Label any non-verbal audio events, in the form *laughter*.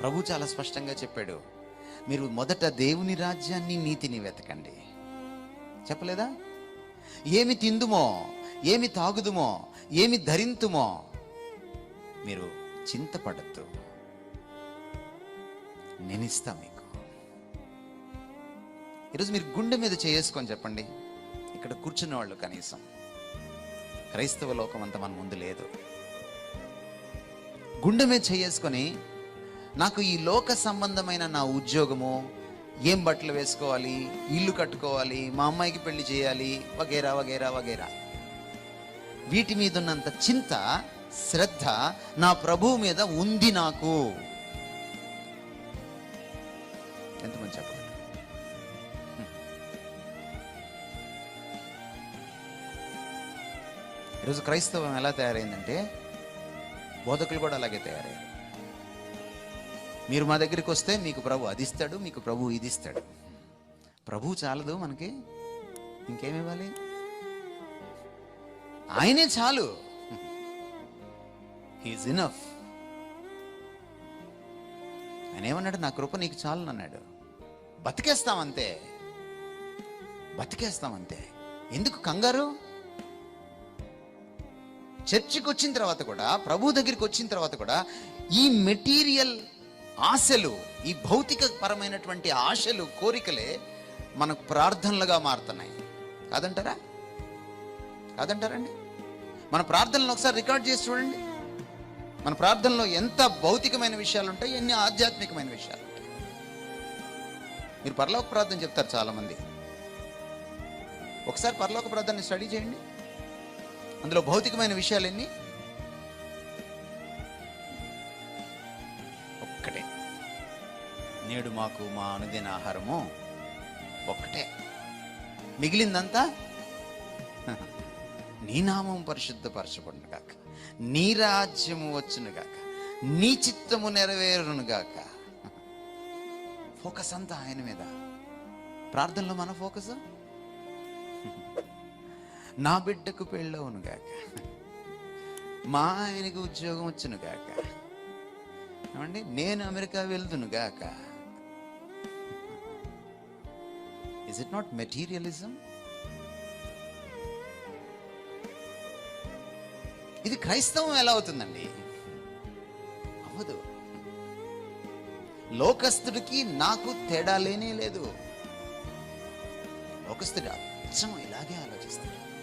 ప్రభు చాలా స్పష్టంగా చెప్పాడు. మీరు మొదట దేవుని రాజ్యాన్ని నీతిని వెతకండి. చెప్పలేదా? ఏమి తిందుమో ఏమి తాగుదుమో ఏమి ధరింతుమో మీరు చింతపడద్దు. నినిస్తా మీకు. ఈరోజు మీరు గుండె మీద చేసుకొని చెప్పండి. ఇక్కడ కూర్చున్న వాళ్ళు కనీసం. క్రైస్తవ లోకం అంతా మన ముందు లేదు. గుండె మీద చేసుకొని నాకు ఈ లోక సంబంధమైన నా ఉద్యోగము ఏం బట్టలు వేసుకోవాలి ఇల్లు కట్టుకోవాలి మా అమ్మాయికి పెళ్ళి చేయాలి వగేరా వగేరా వగేరా. వీటి మీద ఉన్నంత చింత శ్రద్ధ నా ప్రభువు మీద ఉంది నాకు. ఎంతమంది చెప్పండి ఈరోజు క్రైస్తవం ఎలా తయారైందంటే బోధకులు కూడా అలాగే తయారయ్యారు. మీరు మా దగ్గరికి వస్తే మీకు ప్రభు అది ఇస్తాడు మీకు ప్రభు ఇది ఇస్తాడు ప్రభు చాలదు మనకి. ఇంకేమి ఇవ్వాలి? ఆయనే చాలు. హీజ్ ఇనఫ్ ఆయన ఏమన్నాడు? నా కృప నీకు చాలు అన్నాడు. బతికేస్తామంతే. బతికేస్తామంతే. ఎందుకు కంగారు? చర్చికి వచ్చిన తర్వాత కూడా ప్రభు దగ్గరికి వచ్చిన తర్వాత కూడా ఈ మెటీరియల్ ఆశలు ఈ భౌతిక పరమైనటువంటి ఆశలు కోరికలే మనకు ప్రార్థనలుగా మారుతున్నాయి. కాదంటారా? కాదంటారండి? మన ప్రార్థనలు ఒకసారి రికార్డ్ చేసి చూడండి. మన ప్రార్థనలో ఎంత భౌతికమైన విషయాలు ఉంటాయి ఎన్ని ఆధ్యాత్మికమైన విషయాలు ఉంటాయి. మీరు పరలోక ప్రార్థన చెప్తారు చాలామంది. ఒకసారి పరలోక ప్రార్థనని స్టడీ చేయండి. అందులో భౌతికమైన విషయాలు ఎన్ని? నేడు మాకు మా అనుదిన ఆహారము ఒక్కటే. మిగిలిందంతా *laughs* నీ నామం పరిశుద్ధపరచబడును గాక నీ రాజ్యము వచ్చును గాక నీ చిత్తము నెరవేరును గాక ఫోకస్ అంతా ఆయన మీద. ప్రార్థనలో మన ఫోకస్? *laughs* నా బిడ్డకు పెళ్ళవును గాక మా ఆయనకు ఉద్యోగం వచ్చును గాక ఏమండి? నేను అమెరికా వెళ్తును గాక ఇస్ ఇట్ నాట్ మెటీరియలిజం ఇది క్రైస్తవం ఎలా అవుతుందండి? అవ్వదు. లోకస్తుడికి నాకు తేడా లేనే లేదు. లోకస్తుడు అచ్చం ఇలాగే ఆలోచిస్తాడు.